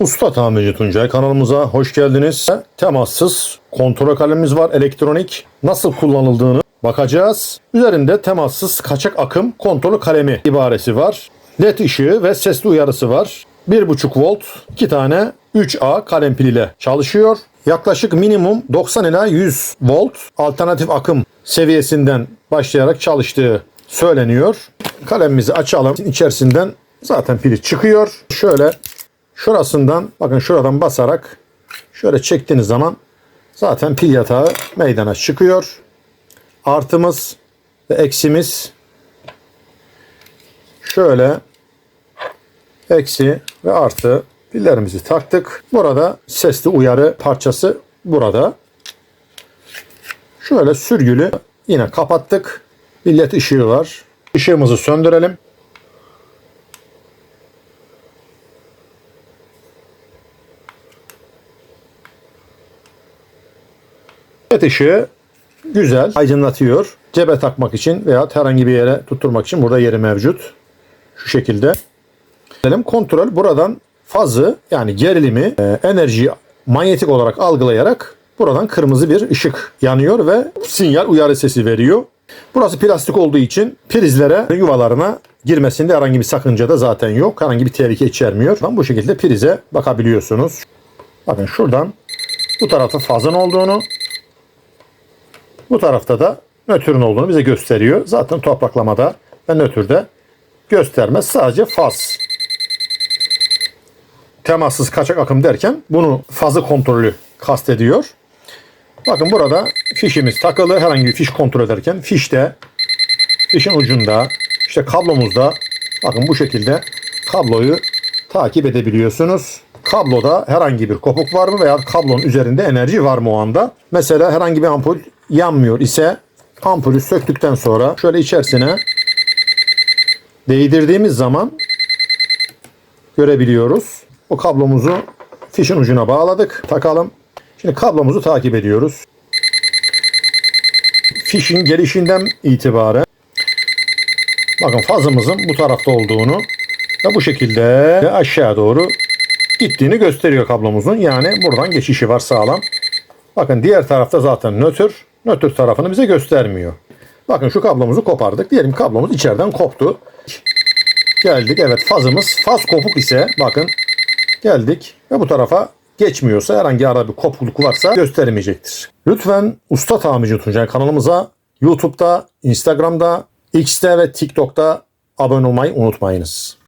Usta Tamirci Tuncay kanalımıza hoş geldiniz. Temassız kontrol kalemimiz var elektronik. Nasıl kullanıldığını bakacağız. Üzerinde temassız kaçak akım kontrol kalemi ibaresi var. LED ışığı ve sesli uyarısı var. 1.5 volt 2 tane 3A kalem piliyle çalışıyor. Yaklaşık minimum 90 ila 100 volt alternatif akım seviyesinden başlayarak çalıştığı söyleniyor. Kalemimizi açalım. İçerisinden zaten pili çıkıyor. Şöyle şurasından bakın şuradan basarak şöyle çektiğiniz zaman zaten pil yatağı meydana çıkıyor. Artımız ve eksimiz şöyle eksi ve artı pillerimizi taktık. Burada sesli uyarı parçası burada. Şöyle sürgülü yine kapattık. Bir led ışığı var. Işığımızı söndürelim. LED ışığı güzel aydınlatıyor. Cebe takmak için veya herhangi bir yere tutturmak için burada yeri mevcut. Şu şekilde. Kontrol buradan fazı yani gerilimi e, enerjiyi manyetik olarak algılayarak buradan kırmızı bir ışık yanıyor ve sinyal uyarı sesi veriyor. Burası plastik olduğu için prizlere yuvalarına girmesinde herhangi bir sakınca da zaten yok. Herhangi bir tehlike içermiyor. Bu şekilde prize bakabiliyorsunuz. Bakın şuradan bu tarafta fazın olduğunu bu tarafta da nötrün olduğunu bize gösteriyor. Zaten topraklamada ve nötrde göstermez. Sadece faz. Temassız kaçak akım derken bunu fazı kontrolü kastediyor. Bakın burada fişimiz takılı. Herhangi bir fiş kontrol ederken fişte, fişin ucunda, işte kablomuzda bakın bu şekilde kabloyu takip edebiliyorsunuz. Kabloda herhangi bir kopuk var mı veya kablonun üzerinde enerji var mı o anda? Mesela herhangi bir ampul yanmıyor ise ampulü söktükten sonra şöyle içerisine değdirdiğimiz zaman görebiliyoruz. O kablomuzu fişin ucuna bağladık. Takalım. Şimdi kablomuzu takip ediyoruz. Fişin gelişinden itibaren bakın fazımızın bu tarafta olduğunu ve bu şekilde aşağı doğru gittiğini gösteriyor kablomuzun. Yani buradan geçişi var sağlam. Bakın diğer tarafta zaten nötr. Nötr tarafını bize göstermiyor. Bakın şu kablomuzu kopardık. Diyelim kablomuz içeriden koptu. Geldik. Evet fazımız faz kopuk ise bakın geldik ve bu tarafa geçmiyorsa herhangi arada bir kopukluk varsa göstermeyecektir. Lütfen Usta Tamirci Tuncay kanalımıza YouTube'da, Instagram'da, X'te ve TikTok'ta abone olmayı unutmayınız.